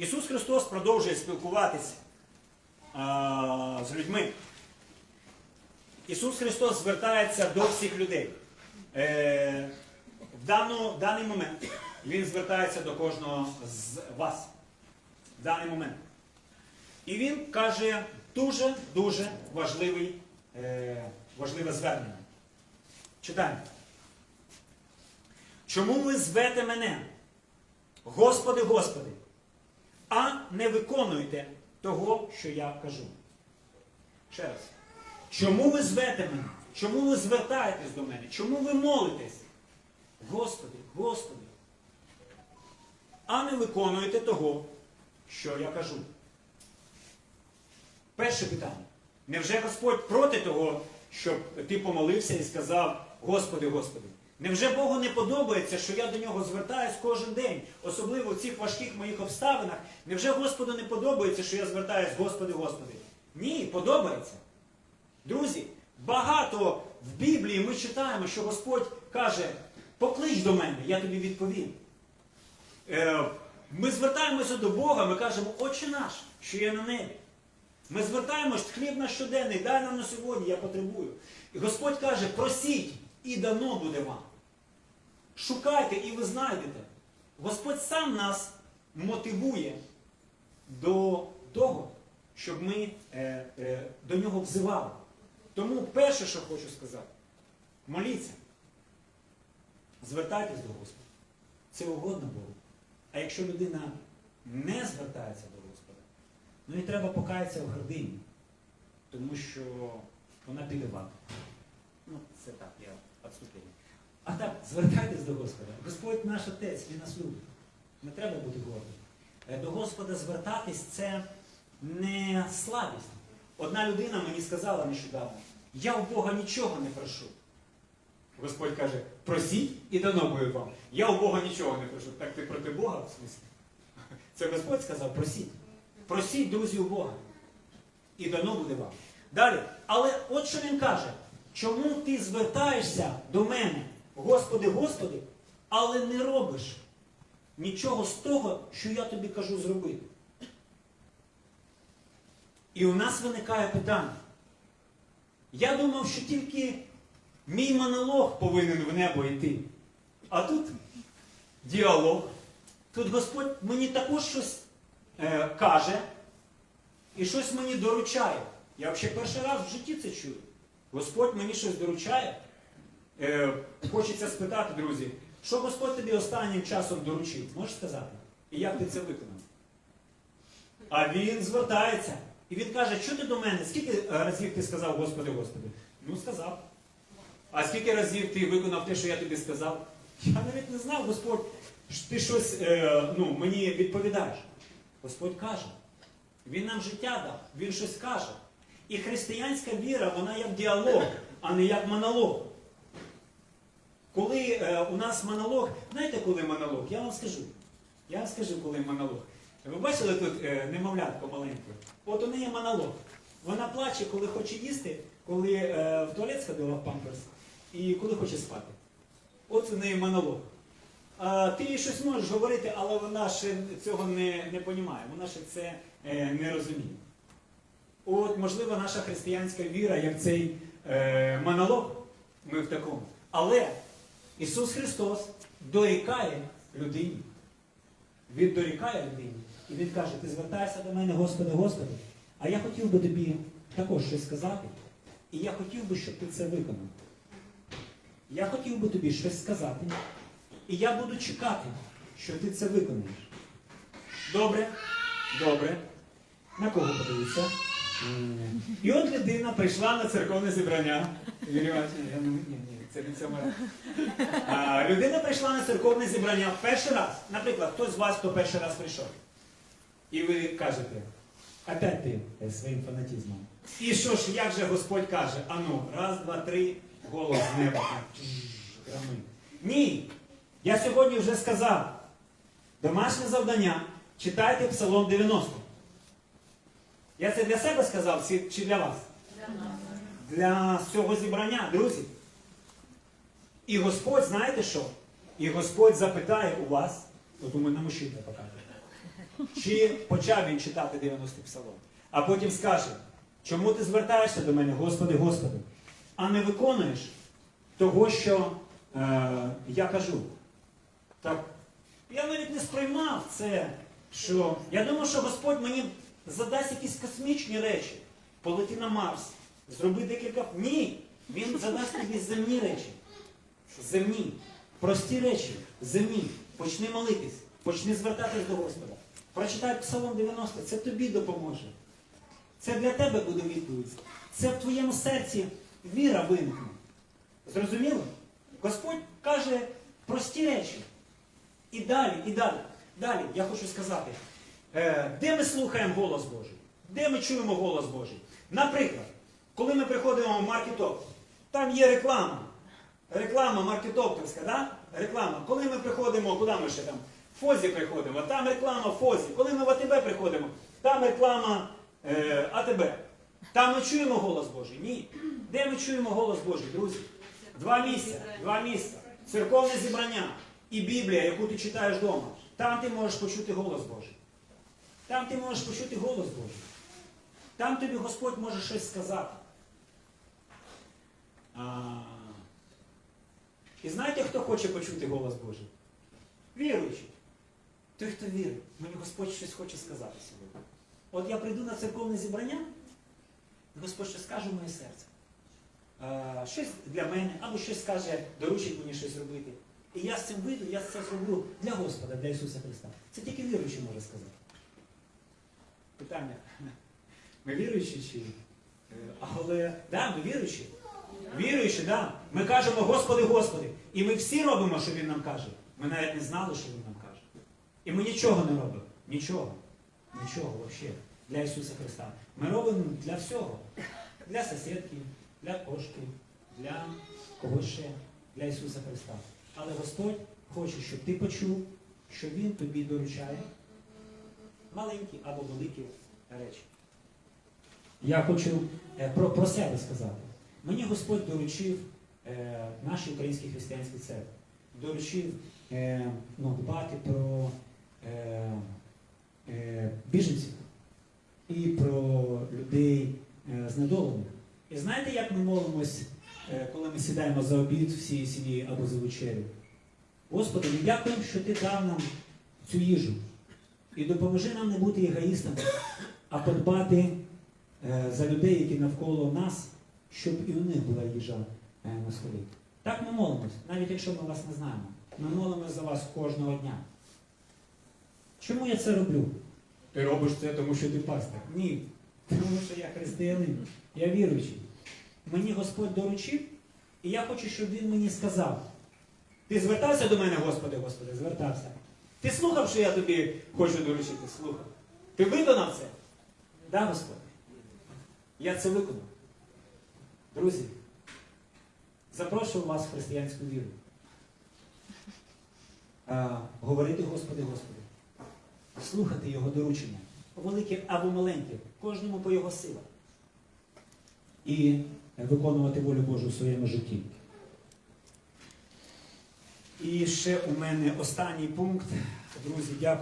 Ісус Христос продовжує спілкуватися а, з людьми. Ісус Христос звертається до всіх людей. Е, в, дану, в даний момент Він звертається до кожного з вас. В даний момент. І він каже дуже-дуже важливий, е, важливе звернення. Читаємо. Чому ви звете мене, Господи, Господи, а не виконуєте того, що я кажу? Ще раз. Чому ви звете мене? Чому ви звертаєтесь до мене? Чому ви молитесь? Господи, Господи. А не виконуєте того, що я кажу. Перше питання. Невже Господь проти того, щоб ти помолився і сказав, Господи, Господи? Невже Богу не подобається, що я до нього звертаюсь кожен день, особливо в цих важких моїх обставинах? Невже Господу не подобається, що я звертаюсь, Господи, Господи? Ні, подобається. Друзі, багато в Біблії ми читаємо, що Господь каже, поклич до мене, я тобі відповім. Е, Ми звертаємося до Бога, ми кажемо, Отче наш, що є на небі. Ми звертаємось, хліб наш щоденний, дай нам на сьогодні, я потребую. І Господь каже, просіть, і дано буде вам. Шукайте, і ви знайдете. Господь сам нас мотивує до того, щоб ми е, е, до нього взивали. Тому перше, що хочу сказати, моліться. Звертайтесь до Господа. Це угодно Богу. А якщо людина не звертається до Господа, ну і треба покаятися в гордині, тому що вона піде. Ну, це так, я звертайтесь до Господа. Господь наш Отець, Він нас любить. Не треба бути гордим. Е, До Господа звертатись це не слабість. Одна людина мені сказала нещодавно, я у Бога нічого не прошу. Господь каже, просіть і дано буде вам. Я у Бога нічого не прошу. Так ти проти Бога в смислі? Це Господь сказав, просіть. Просіть, друзі, у Бога. І дано буде вам. Далі. Але от що він каже, чому ти звертаєшся до мене, Господи, Господи, але не робиш нічого з того, що я тобі кажу зробити. І у нас виникає питання. Я думав, що тільки мій монолог повинен в небо йти. А тут діалог. Тут Господь мені також щось е, каже і щось мені доручає. Я взагалі перший раз в житті це чую. Господь мені щось доручає. Е, хочеться спитати, друзі, що Господь тобі останнім часом доручив? Можеш сказати? І як ти це виконав? А він звертається. І він каже, що ти до мене? Скільки е, разів ти сказав, Господи, Господи? Ну, сказав. А скільки разів ти виконав те, що я тобі сказав? Я навіть не знав, Господь, ти щось е, ну, мені відповідаєш. Господь каже. Він нам життя дав, він щось каже. І християнська віра, вона як діалог, а не як монолог. Коли е, у нас монолог, знаєте, коли монолог? Я вам скажу. Я вам скажу, коли монолог. Ви бачили тут е, немовлятку маленьку? От у неї монолог. Вона плаче, коли хоче їсти, коли е, в туалет сходила в памперс, і коли хоче спати. От у неї монолог. А, ти їй щось можеш говорити, але вона ще цього не, не понімає, вона ще це е, не розуміє. От, можливо, наша християнська віра, як цей е, монолог, ми в такому. Але Ісус Христос дорікає людині. Він дорікає людині. І Він каже, ти звертаєшся до мене, Господи, Господи, а я хотів би тобі також щось сказати, і я хотів би, щоб ти це виконав. Я хотів би тобі щось сказати, і я буду чекати, що ти це виконаєш. Добре? Добре. На кого подивитися? І от людина прийшла на церковне зібрання. Іванович, я не ні, ні, це не цьому. А, людина прийшла на церковне зібрання в перший раз. Наприклад, хтось з вас, хто перший раз прийшов. І ви кажете, опять ти е, своїм фанатизмом. І що ж, як же Господь каже, ану, раз, два, три, голос з неба. Ні. Я сьогодні вже сказав. Домашнє завдання. Читайте Псалом 90. Я це для себе сказав чи- для вас? Для цього зібрання, друзі. І Господь, знаєте що? І Господь запитає у вас, от у мене мужчина показує. Чи почав він читати 90-й псалом, а потім скаже, чому ти звертаєшся до мене, Господи, Господи, а не виконуєш того, що е, я кажу. Так, я навіть не сприймав це, що я думав, що Господь мені задасть якісь космічні речі, полети на Марс, зроби декілька. Ні, він задасть тобі земні речі. Земні, прості речі, земні. Почни молитись, почни звертатись до Господа. Прочитай Псалом 90, це тобі допоможе. Це для тебе буде відповідь. Це в твоєму серці віра виникне. Зрозуміло? Господь каже прості речі. І далі, і далі. Далі, я хочу сказати, е, де ми слухаємо голос Божий? Де ми чуємо голос Божий? Наприклад, коли ми приходимо в маркетоп, там є реклама. Реклама маркетоптерська, да? Реклама. Коли ми приходимо, куди ми ще там? В Фозі приходимо, там реклама в Фозі. Коли ми в АТБ приходимо, там реклама е, АТБ. Там ми чуємо голос Божий? Ні. Де ми чуємо голос Божий, друзі? Два місця. Два місця. Церковне зібрання і Біблія, яку ти читаєш вдома. Там ти можеш почути голос Божий. Там ти можеш почути голос Божий. Там тобі Господь може щось сказати. А... І знаєте, хто хоче почути голос Божий? Віруючий. Той, хто вірить, мені Господь щось хоче сказати сьогодні. От я прийду на церковне зібрання, і Господь щось скаже в моє серце. А, щось для мене, або щось скаже, доручить мені щось робити. І я з цим вийду, я це зроблю для Господа, для Ісуса Христа. Це тільки віруючий може сказати. Питання. Ми віруючі чи? Але, да, ми віруючі. Віруючі, да. Ми кажемо, Господи, Господи. І ми всі робимо, що Він нам каже. Ми навіть не знали, що Він нам каже. І ми нічого не робимо. Нічого. Нічого взагалі. Для Ісуса Христа. Ми робимо для всього. Для сусідки, для кошки, для когось ще, для Ісуса Христа. Але Господь хоче, щоб ти почув, що Він тобі доручає маленькі або великі речі. Я хочу е, про, про себе сказати. Мені Господь доручив е, нашій українській християнській церкві, доручив е, ну, дбати про е, е, біженців і про людей е, знедолених. І знаєте, як ми молимось, е, коли ми сідаємо за обід всієї сім'ї або за вечерю? Господи, ми дякуємо, що Ти дав нам цю їжу. І допоможи нам не бути егоїстами, а подбати е, за людей, які навколо нас, щоб і у них була їжа е, на столі. Так ми молимось, навіть якщо ми вас не знаємо. Ми молимось за вас кожного дня. Чому я це роблю? Ти робиш це, тому що ти пастор. Ні. Тому що я християнин, я віруючий. Мені Господь доручив, і я хочу, щоб Він мені сказав. Ти звертався до мене, Господи, Господи, звертався. Ти слухав, що я тобі хочу доручити? Слухав. Ти виконав це? Да, Господи? Я це виконав. Друзі, запрошую вас в християнську віру. А, говорити Господи, Господи. Слухати Його доручення. Велике або маленьке, кожному по його силах. І виконувати волю Божу в своєму житті. І ще у мене останній пункт. Друзі, дякую.